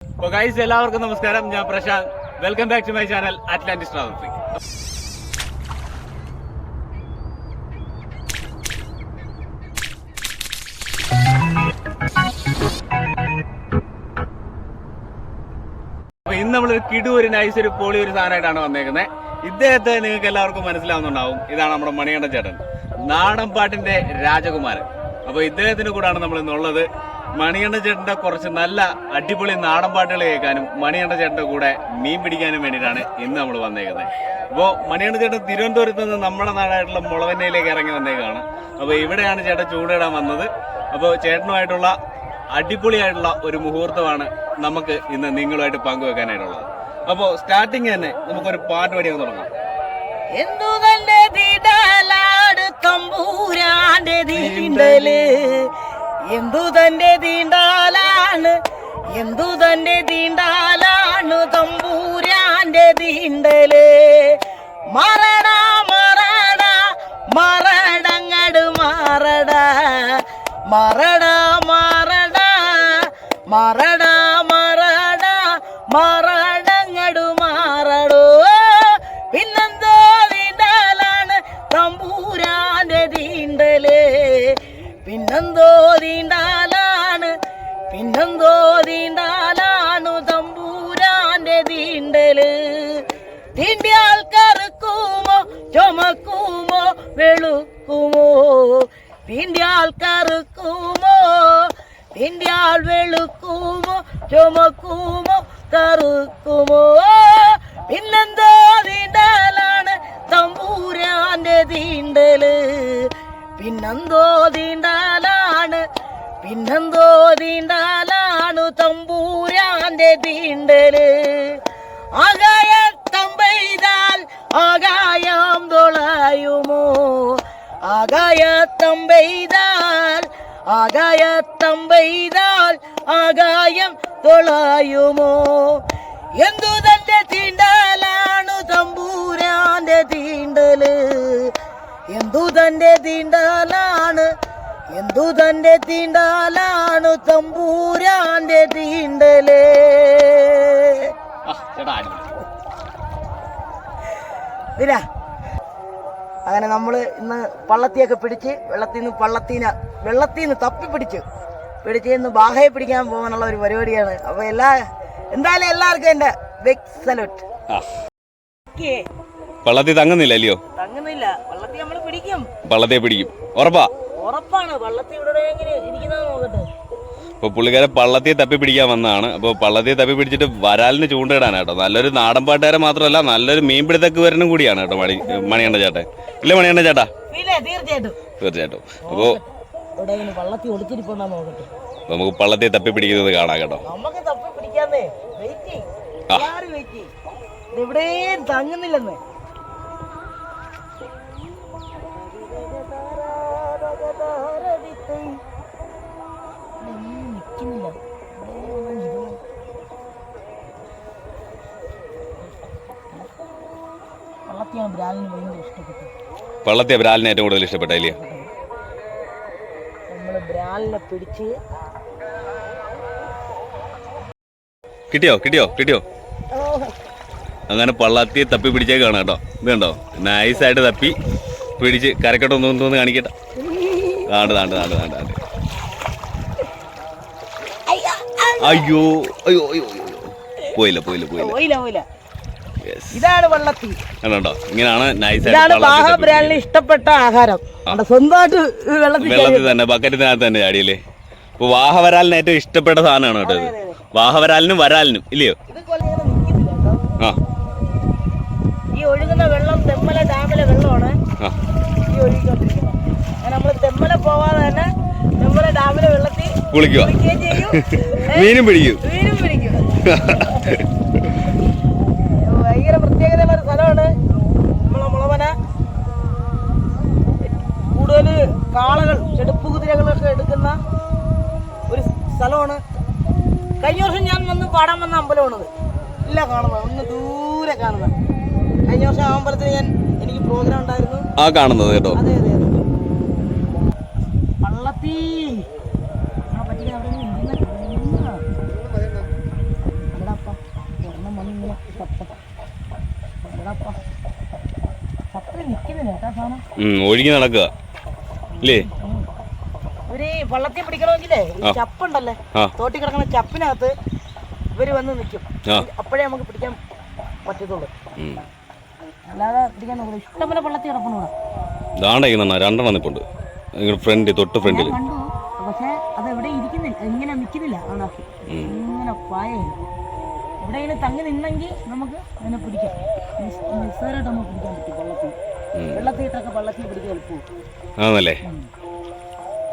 അപ്പോൾ എല്ലാവർക്കും നമസ്കാരം. ഞാൻ Prashanth. Welcome back to my channel Atlantic travel free അപ്പൊ ഇന്ന് നമ്മളൊരു കിടു ഒരു നൈസ് ഒരു പൊളി ഒരു സാധനമായിട്ടാണ് വന്നേക്കുന്നത് ഇദ്ദേഹത്തെ നിങ്ങൾക്ക് എല്ലാവർക്കും മനസ്സിലാവുന്നുണ്ടാവും. ഇതാണ് നമ്മുടെ മണികണ്ഠൻ ചേട്ടൻ നാടൻ പാട്ടിന്റെ രാജകുമാരൻ. അപ്പൊ ഇദ്ദേഹത്തിന് കൂടാണ് നമ്മൾ ഇന്നുള്ളത് മണികണ്ഠൻ ചേട്ടന്റെ കുറച്ച് നല്ല അടിപൊളി നാടൻ പാട്ടുകൾ കേൾക്കാനും മണികണ്ഠൻ ചേട്ടന്റെ കൂടെ മീൻ പിടിക്കാനും വേണ്ടിയിട്ടാണ് ഇന്ന് നമ്മൾ വന്നേക്കുന്നത്. അപ്പോൾ മണികണ്ഠൻ ചേട്ടൻ തിരുവനന്തപുരത്ത് നിന്ന് നമ്മുടെ നാടായിട്ടുള്ള മുളവന്നയിലേക്ക് ഇറങ്ങി വന്നേക്കാണ്. അപ്പോൾ ഇവിടെയാണ് ചേട്ടൻ ചൂടിടാൻ വന്നത്. അപ്പോൾ ചേട്ടനുമായിട്ടുള്ള അടിപൊളിയായിട്ടുള്ള ഒരു മുഹൂർത്തമാണ് നമുക്ക് ഇന്ന് നിങ്ങളുമായിട്ട് പങ്കുവെക്കാനായിട്ടുള്ളത്. അപ്പോൾ സ്റ്റാർട്ടിങ് തന്നെ നമുക്കൊരു പാട്ട് പാടി തുടങ്ങാം. എന്തു തീടാലാട് തമ്പൂരാന്റെ തീണ്ടൽ എന്തു തന്റെ തീണ്ടാലാണ് എന്തു തന്റെ തീണ്ടാലാണ് തമ്പൂരാന്റെ തീണ്ടൽ മറട മറട മറടങ്ങട് മറട. മറട മറട മറട തീണ്ടിയാൽ കറുക്കുമോ? തീണ്ടിയാൽ വെളുക്കുമോ? ചുമക്കുമോ? കറുക്കുമോ? പിന്നെന്തോ തീണ്ടലാണ് തമ്പൂരാന്റെ തീണ്ടൽ പിന്നെന്തോ തീണ്ടാലാണ് പിന്നെന്തോ തീണ്ടാലാണു തമ്പൂരാന്റെ തീണ്ടൽ ആകായത്തം പെയ്താൽ ആകായം തുളയുമോ? ആകായത്തം പെയ്താൽ ആകായത്തം പെയ്താൽ ആകായം തൊളായുമോ? എന്തു തന്റെ തീണ്ടാലാണു തമ്പൂരാന്റെ തീണ്ടൽ? എന്തു തന്റെ തീണ്ടാലാണ് എന്തു തന്റെ തീണ്ടാലാണു തമ്പൂരാന്റെ തീണ്ടൽ? ഇതിലാ. അങ്ങനെ നമ്മൾ ഇന്ന് പള്ളത്തിയൊക്കെ പിടിച്ച് വെള്ളത്തിൽ നിന്ന് പള്ളത്തീന വെള്ളത്തിൽ നിന്ന് തപ്പി പിടിച്ച് പിടിച്ച് ഇന്ന് ബാഹയെ പിടിക്കാൻ പോകാനുള്ള ഒരു പരിപാടിയാണ്. അപ്പൊ എല്ലാ എന്തായാലും എല്ലാവർക്കും എന്റെ ബിഗ് സല്യൂട്ട് പള്ളത്തി വള്ളത്തിൽ തങ്ങുന്നില്ല അല്ലയോ? തങ്ങുന്നില്ല. വള്ളത്തിൽ നമ്മൾ പിടിക്കും. വള്ളത്തെ പിടിക്കും. ഉറപ്പാ? ഉറപ്പാണ്. വള്ളത്തിൽ ഇവിടെ എങ്ങനെ ഇരിക്കുന്നത് നോക്കട്ടെ. അപ്പോൾ പുള്ളിക്കാരെ പള്ളത്തിൽ തപ്പി പിടിക്കാൻ വന്നതാണ് അപ്പോൾ പള്ളത്തിൽ തപ്പി പിടിച്ചിട്ട് വരാലിന് ചൂണ്ടിടാൻ കേട്ടോ നല്ലൊരു നാടൻ പാട്ടുകാരൻ മാത്രമല്ല നല്ലൊരു മീൻപിടുത്തക്കുവരനും കൂടിയാണ് കേട്ടോ മണി മണിയണ്ട ചേട്ടൻ ഇല്ലേ മണിയണ്ട ചേട്ടാ തീർച്ചയായിട്ടും തീർച്ചയായിട്ടും അപ്പോൾ നമുക്ക് പള്ളത്തിൽ തപ്പി പിടിക്കുന്നത് കാണാം കേട്ടോ എവിടെയും തങ്ങുന്നില്ലെന്ന് വള്ളത്തിൽ ഞാൻ ബ്രാലിന് ഭയങ്കര ഇഷ്ടപ്പെട്ടു പള്ളത്തെ ബ്രാലിനെ ഏറ്റവും കൂടുതൽ ഇഷ്ടപ്പെട്ട ഇല്ലേ ബ്രാലിനെ പിടിച്ച് കിട്ടിയോ കിട്ടിയോ കിട്ടിയോ? അങ്ങനെ പള്ളത്തി തപ്പി പിടിച്ചേക്കാണ് കേട്ടോ. ഇത് കണ്ടോ? നൈസായിട്ട് തപ്പി പിടിച്ച് കരക്കട്ടോ ഒന്ന് തോന്നുന്നു കാണിക്കട്ടെ. താണ്ട് താണ്ട് താണ്ട് താണ്ട് താണ്ട് അയ്യോ അയ്യോ അയ്യോ. പോയില്ല പോയില്ല പോയില്ല. പോയില്ല പോയില്ല. ഇതാണ് വള്ളത്തി കണ്ടോ? ഇങ്ങനെയാണ് ഇതാണ് നൈസായിട്ട് ബാഹബ്രാലിന് ഇഷ്ടപ്പെട്ട ആഹാരം. സ്വന്തമായിട്ട് വെള്ളത്തിൽ വെള്ളത്തിൽ തന്നെ ബക്കറ്റിനകത്ത് തന്നെ ചാടിയല്ലേ ഇപ്പൊ വാഹവരാലിന് ഏറ്റവും ഇഷ്ടപ്പെട്ട സാധനമാണ് കേട്ടോ വാഹവരാലിനും വരാലിനും ഇല്ലയോ. ആ. ഈ ഒഴുകുന്ന വെള്ളം തെമ്മല ഡാമിലെ വെള്ളമാണ്. ഈ ഒഴുകിക്കൊണ്ടിരിക്കുന്നത്. നമ്മൾ തെമ്മല പോവാതെ തന്നെ തെമ്മല ഡാമിലെ വെള്ളത്തിൽ കുളിക്കുക. മീനും പിടിക്കും. മീനും പിടിക്കും. പാടാൻ വന്ന അമ്പലമാണത്. ഇല്ല കാണുന്നത് ഒന്ന് ദൂരെ കാണുന്നത് കഴിഞ്ഞ വർഷം അമ്പലത്തിൽ ഞാൻ എനിക്ക് പ്രോഗ്രാം ഉണ്ടായിരുന്നു. ആ കാണുന്നത് കേട്ടോ. അതെ അതെ പള്ളത്തി. ഒഴുകി നടക്കുക. ഇല്ലേ? ഇവർ പിടിക്കണമെങ്കിലേ ചപ്പുണ്ടല്ലേ? തോട്ടി കിടക്കുന്ന ചപ്പിനകത്ത് ഇവർ വന്ന് നിൽക്കും ആ. അപ്പോഴേ നമുക്ക് പിടിക്കാൻ പറ്റത്തുള്ളൂ. ഉം. അല്ലാതെ പിടിക്കാൻ നോക്കില്ല ഇഷ്ടംപോലെ വള്ളത്തിൽ കിടപ്പുണ്ട് ഇവിടെ. രണ്ടെണ്ണം നിൽപ്പുണ്ട് നിങ്ങളുടെ ഫ്രണ്ട് തൊട്ട് ഫ്രണ്ടിൽ. കണ്ടു. പക്ഷെ അത് എവിടെ ഇരിക്കുന്നില്ല. ഇങ്ങനെ നിൽക്കുന്നില്ല ആണോ ഇങ്ങനെ പായയില്ല എവിടെയെങ്കിലും തങ്ങി നിന്നെങ്കിൽ നമുക്ക് അതിനെ പിടിക്കാം. നിസ്- നിസ്സാരമായിട്ട് നമുക്ക് പിടിക്കാൻ പറ്റും വള്ളത്തിൽ വെള്ളത്തിൽ ഇട്ടൊക്കെ വള്ളത്തിൽ പിടിക്കാൻ എളുപ്പവും. ആണല്ലേ?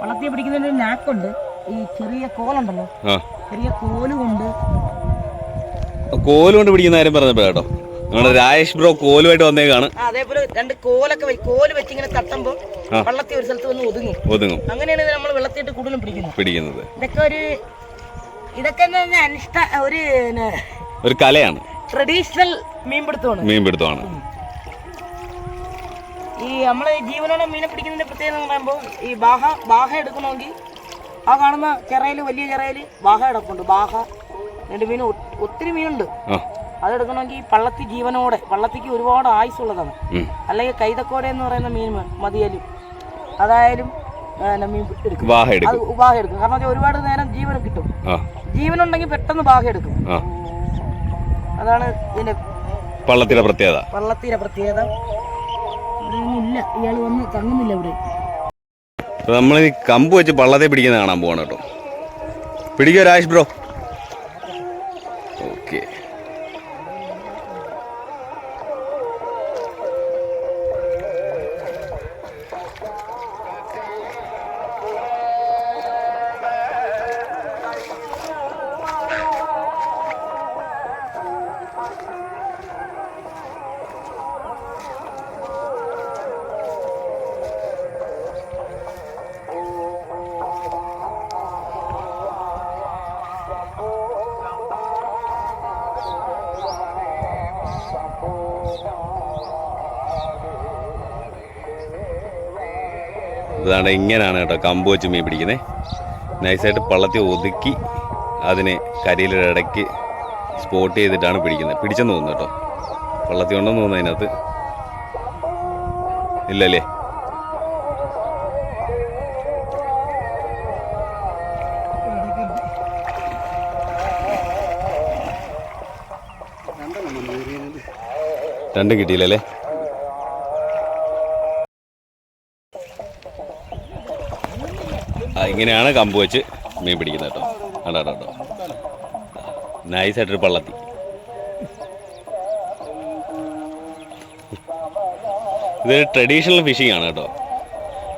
വള്ളത്തിൽ പിടിക്കുന്നതിന് ഒരു നാക്കുണ്ട് ഈ ചെറിയ കോലുണ്ടല്ലോ. ആ. ചെറിയ കോൽ കൊണ്ട്. കോൽ കൊണ്ട് പിടിക്കുന്ന കാര്യം പറഞ്ഞപ്പോ കേട്ടോ. നമ്മുടെ രാജേഷ് ബ്രോ കോലുമായിട്ട് വന്നേക്കാണ്. അതേപോലെ രണ്ട് കോലൊക്കെ കോൽ വെച്ച് ഇങ്ങനെ തട്ടുമ്പോൾ വെള്ളത്തി ഒരു സ്ഥലത്ത് വന്ന് ഒതുങ്ങും. ഒതുങ്ങും. അങ്ങനെയാണ് നമ്മൾ വെള്ളത്തിട്ട് കൂടുതലും പിടിക്കുന്നത്. പിടിക്കുന്നത്. ഇതൊക്കെ ഒരു ഇതൊക്കെ പറഞ്ഞാൽ ഒരു ഒരു കലയാണ്. ട്രഡീഷണൽ മീൻപിടുത്തമാണ്. മീൻപിടുത്തമാണ്. ഈ നമ്മൾ ജീവനോടെ മീനെ പിടിക്കുന്നതിന്റെ പ്രത്യേകത എന്ന് പറയുമ്പോൾ ഈ ബാഹ ബാഹ എടുക്കണമെങ്കിൽ ആ കാണുന്ന ചിറയിൽ വലിയ ചിറയിൽ ബാഹ കിടപ്പുണ്ട്. ബാഹ രണ്ട് മീൻ ഒത്തിരി മീനുണ്ട്. അതെടുക്കണമെങ്കിൽ പള്ളത്തി ജീവനോടെ പള്ളത്തിക്ക് ഒരുപാട് ആയുസുള്ളതാണ് ഉള്ളതാണ് അല്ലെങ്കിൽ കൈതക്കോടെ എന്ന് പറയുന്ന മീൻ മതിയാലും അതായാലും മീൻ എടുക്കും. ബാഹ എടുക്കും. കാരണം ഒരുപാട് നേരം ജീവൻ കിട്ടും. ജീവനുണ്ടെങ്കിൽ പെട്ടെന്ന് ബാഹ എടുക്കും. അതാണ് ഇതിന്റെ പള്ളത്തിലെ പ്രത്യേകത. വള്ളത്തിന്റെ പ്രത്യേകത. ഇല്ല. ഇയാൾ വന്ന് തങ്ങുന്നില്ല ഇവിടെ. നമ്മൾ ഈ കമ്പ് വെച്ച് പള്ളത്തെ പിടിക്കുന്ന കാണാൻ പോവാണ് കേട്ടോ. പിടിക്കോ രാജ് ബ്രോ. ഇതാണ് ഇങ്ങനെയാണ് കേട്ടോ കമ്പ് വെച്ച് മീൻ പിടിക്കുന്നത് നൈസായിട്ട് പള്ളത്തി ഒതുക്കി അതിനെ കരിയിലൊരു ഇടയ്ക്ക് സ്പോട്ട് ചെയ്തിട്ടാണ് പിടിക്കുന്നത് പിടിച്ചെന്ന് തോന്നുന്നു കേട്ടോ. പള്ളത്തി ഉണ്ടെന്ന് തോന്നുന്നു അതിനകത്ത്. ഇല്ലല്ലേ? രണ്ടും കിട്ടിയില്ലല്ലേ? ഇങ്ങനെയാണ് കമ്പ് വെച്ച് മീൻ പിടിക്കുന്നത് കേട്ടോ. കണ്ടോ കേട്ടോ നൈസായിട്ടൊരു പള്ളത്തി. ഇതൊരു ട്രഡീഷണൽ ഫിഷിംഗ് ആണ് കേട്ടോ.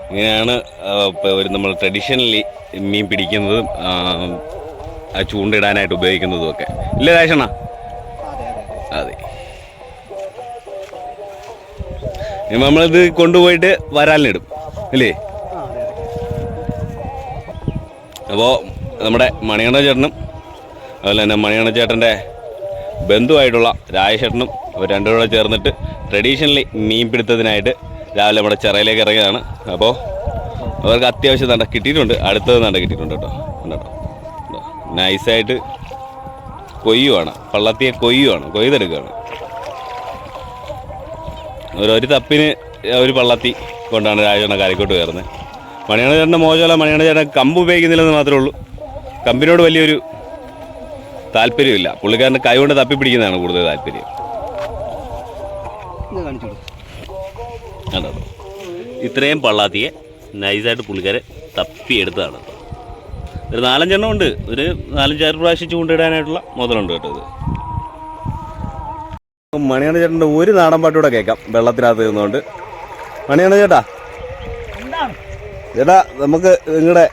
ഇങ്ങനെയാണ് ഒരു നമ്മൾ ട്രഡീഷണലി മീൻ പിടിക്കുന്നതും ചൂണ്ടിടാനായിട്ട് ഉപയോഗിക്കുന്നതും ഒക്കെ. ഇല്ല രാജണ്ണ അതെ. നമ്മളിത് കൊണ്ടുപോയിട്ട് വരാലിനിടും. അല്ലേ അപ്പോൾ നമ്മുടെ മണിയണ്ണ ചേട്ടനും അതുപോലെ തന്നെ മണിയണ്ണ ചേട്ടന്റെ ബന്ധുവായിട്ടുള്ള രാജശേട്ടനും അവർ രണ്ടുപേരും ചേർന്നിട്ട് ട്രഡീഷണലി മീൻ പിടുത്തത്തിനായിട്ട് രാവിലെ നമ്മുടെ ചിറയിലേക്ക് ഇറങ്ങിയതാണ്. അപ്പോൾ അവർക്ക് അത്യാവശ്യം നട കിട്ടിയിട്ടുണ്ട്. അടുത്തത് നട കിട്ടിയിട്ടുണ്ട് കേട്ടോ. കേട്ടോ? നൈസായിട്ട് കൊയ്യുവാണ്. പള്ളത്തിയെ കൊയ്യുവാണ്. കൊയ്തെടുക്കുകയാണ്. ഒരു ഒരു തപ്പിന് ഒരു പള്ളത്തി കൊണ്ടാണ് രാജേണ്ണ കാലിക്കോട്ട് കയറുന്നത്. മണിയണ ചേട്ടന്റെ മോശമല്ല മണിയണ ചേട്ടൻ കമ്പ് ഉപയോഗിക്കുന്നില്ലെന്ന് മാത്രമേ ഉള്ളൂ. കമ്പിനോട് വലിയൊരു താല്പര്യമില്ല. പുള്ളിക്കാരന്റെ കൈ കൊണ്ട് തപ്പി പിടിക്കുന്നതാണ് കൂടുതൽ താല്പര്യം. കണ്ടോ? ഇത്രയും പള്ളാത്തിയെ നൈസായിട്ട് പുള്ളിക്കാരെ തപ്പിയെടുത്തതാണ്. ഒരു നാലഞ്ചെണ്ണം ഉണ്ട്. ഒരു നാലഞ്ചാറ് പ്രാവശ്യം ചൂണ്ടിടാനായിട്ടുള്ള മുതലുണ്ട് കേട്ടോ ഇത്. മണിയണ ചേട്ടന്റെ ഒരു നാടൻ പാട്ടുകൂടെ കേൾക്കാം. വെള്ളത്തിനകത്ത് നിന്നുകൊണ്ട്. മണിയണ ചേട്ടാ ചേട്ടാ നമുക്ക് നിങ്ങളുടെ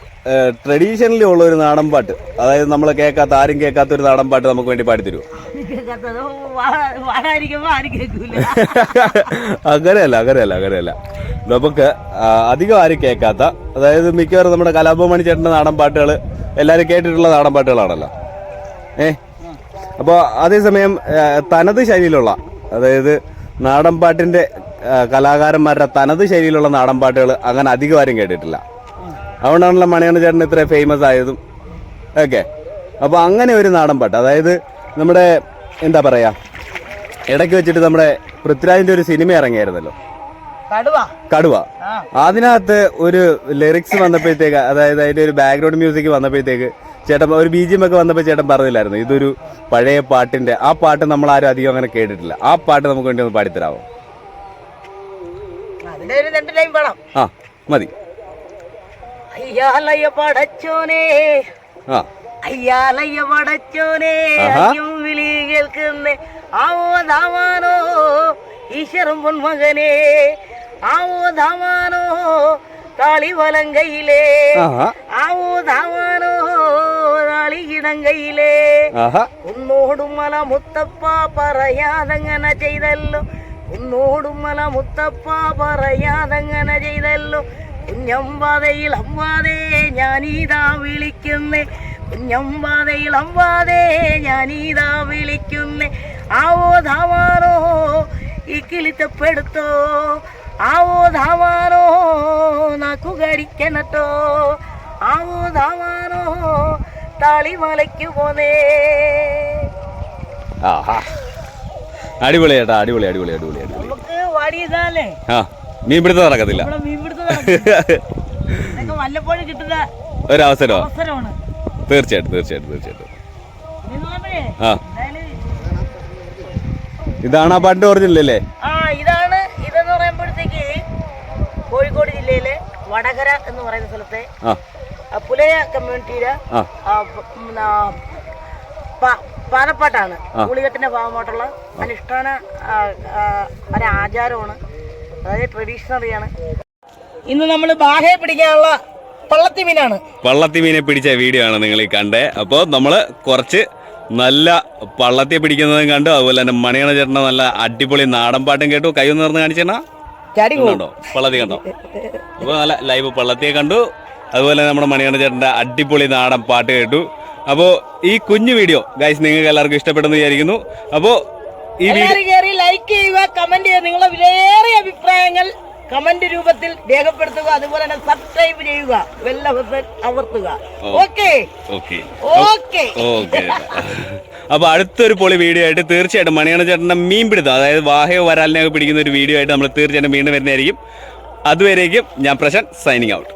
ട്രഡീഷണലി ഉള്ള ഒരു നാടൻ പാട്ട്. അതായത് നമ്മൾ കേൾക്കാത്ത ആരും കേൾക്കാത്ത ഒരു നാടൻ പാട്ട് നമുക്ക് വേണ്ടി പാടിത്തരുമോ അങ്ങനെയല്ല അങ്ങനെയല്ല അങ്ങനെയല്ല. നമുക്ക് അധികം ആരും കേൾക്കാത്ത അതായത് മിക്കവാറും നമ്മുടെ കലാഭവമണി ചേട്ടന്റെ നാടൻ പാട്ടുകൾ എല്ലാവരും കേട്ടിട്ടുള്ള നാടൻ പാട്ടുകളാണല്ലോ. ഏ? അപ്പോൾ അതേസമയം തനത് ശൈലിയിലുള്ള അതായത് നാടൻ പാട്ടിന്റെ കലാകാരന്മാരുടെ തനത് ശൈലിയിലുള്ള നാടൻ പാട്ടുകൾ അങ്ങനെ അധികം ആരും കേട്ടിട്ടില്ല. അതുകൊണ്ടാണല്ലോ മണിയണ്ണ ചേട്ടൻ ഇത്ര ഫേമസ് ആയതും. ഓക്കെ. അപ്പോൾ അങ്ങനെ ഒരു നാടൻ പാട്ട് അതായത് നമ്മുടെ എന്താ പറയുക ഇടയ്ക്ക് വെച്ചിട്ട് നമ്മുടെ പൃഥ്വിരാജിന്റെ ഒരു സിനിമ ഇറങ്ങിയായിരുന്നല്ലോ. കടുവ. അതിനകത്ത് ഒരു ലിറിക്സ് വന്നപ്പോഴത്തേക്ക് അതായത് അതിന്റെ ഒരു ബാക്ക്ഗ്രൗണ്ട് മ്യൂസിക് വന്നപ്പോഴത്തേക്ക് ചേട്ടൻ ഒരു ബി ജി എം ഒക്കെ വന്നപ്പോൾ ചേട്ടൻ പറഞ്ഞില്ലായിരുന്നു ഇതൊരു പഴയ പാട്ടിന്റെ ആ പാട്ട് നമ്മൾ ആരും അധികം അങ്ങനെ കേട്ടിട്ടില്ല. ആ പാട്ട് നമുക്ക് വേണ്ടി ഒന്ന് പാടിത്തരാമോ ആ മതി. അയ്യാലയ്യ പടച്ചോനെ. ആ. അയ്യാലയ്യ പടച്ചോനെ ആഹാ. അയ്യും വിളി കേൾക്കുന്നേ ആവോ പൊന്മകനെ ആവോ കാളിവലങ്കയിലേ. ആവോ ഉന്നോടും മല മുത്തപ്പ പറയാതങ്ങനെ ചെയ്തല്ലോ. ഉന്നോടും മല മുത്തപ്പ പറയാതങ്ങനെ ചെയ്തല്ലോ. കുഞ്ഞമ്പാതയിൽ അമ്പാതേ ഞാനീതാ വിളിക്കുന്നേ. കുഞ്ഞമ്പാതയിൽ അമ്പാതേ ഞാനീതാ വിളിക്കുന്നേ. ആവോ ധാവാനോ ഈ കിളിത്തപ്പെടുത്തോ. ആവോ ധാവാനോ നാക്കു കടിക്കണട്ടോ ആവോ ധാവാനോ താളിമലയ്ക്ക് പോന്നേ. ആഹാ. അടിപൊളി ചേട്ടാ അടിപൊളി അടിപൊളി അടിപൊളി അടിപൊളി. ആ മീൻ പിടുത്തം നടക്കത്തില്ല. ഒരവസരോ മീൻപിടുത്തം ഇതൊക്കെ വല്ലപ്പോഴും കിട്ടുന്ന ഒരവസരമാണ് അവസരമാണ്. തീർച്ചയായിട്ടും തീർച്ചയായിട്ടും തീർച്ചയായിട്ടും. ആ. ഇതാണ് ആ പണ്ട് ഒറിജിനൽ അല്ലേ ആ ഇതാണ് ഇതെന്ന് പറയുമ്പോഴത്തേക്ക് കോഴിക്കോട് ജില്ലയിലെ വടകര എന്ന് പറയുന്ന സ്ഥലത്തെ പുലയ കമ്മ്യൂണിറ്റിയിലെ പാലപ്പാട്ടാണ് ഗുളികത്തിന്റെ ഭാഗമായിട്ടുള്ള അനുഷ്ഠാന ആചാരമാണ്. അതായത് ട്രഡീഷണറിയാണ് ഇന്ന് നമ്മൾ ബാഹയെ പിടിക്കാനുള്ള പള്ളത്തി മീനാണ് പള്ളത്തി മീനെ പിടിച്ച വീഡിയോ ആണ് നിങ്ങൾ ഈ കണ്ടേ. അപ്പോൾ നമ്മൾ കുറച്ച് നല്ല പള്ളത്തി പിടിക്കുന്നതും കണ്ടു. അതുപോലെ തന്നെ മണിയണ ചേട്ടന നല്ല അടിപൊളി നാടൻ പാട്ടും കേട്ടു. കൈ ഒന്ന് കാണിച്ചോ കാണിച്ചേണ കണ്ടോ? പള്ളത്തി കണ്ടോ? അപ്പോൾ നല്ല ലൈവ് പള്ളത്തിയെ കണ്ടു. അതുപോലെ നമ്മുടെ മണിയണ ചേട്ടന്റെ അടിപൊളി നാടൻ പാട്ട് കേട്ടു. അപ്പോൾ ഈ കുഞ്ഞു വീഡിയോ ഗൈസ് നിങ്ങൾക്ക് എല്ലാവർക്കും ഇഷ്ടപ്പെടുന്നു വിചാരിക്കുന്നു. അപ്പോൾ ഈ വീഡിയോ ലൈക്ക് ചെയ്യുക കമന്റ് ചെയ്യുക. നിങ്ങളുടെ വിലയേറിയ അഭിപ്രായങ്ങൾ കമന്റ് രൂപത്തിൽ രേഖപ്പെടുത്തുക. അതുപോലെ തന്നെ സബ്സ്ക്രൈബ് ചെയ്യുക. അമർത്തുക. ഓക്കെ ഓക്കെ അപ്പൊ അടുത്തൊരു പൊളി വീഡിയോ ആയിട്ട് തീർച്ചയായിട്ടും മണിയണ ചേട്ടന്റെ മീൻ പിടുത്തം അതായത് വാഹയോ വരാലിനെയൊക്കെ പിടിക്കുന്ന ഒരു വീഡിയോ ആയിട്ട് നമ്മൾ തീർച്ചയായിട്ടും വീണ്ടും വരുന്നതായിരിക്കും. അതുവരേക്കും ഞാൻ പ്രശാന്ത് സൈനിങ് ഔട്ട്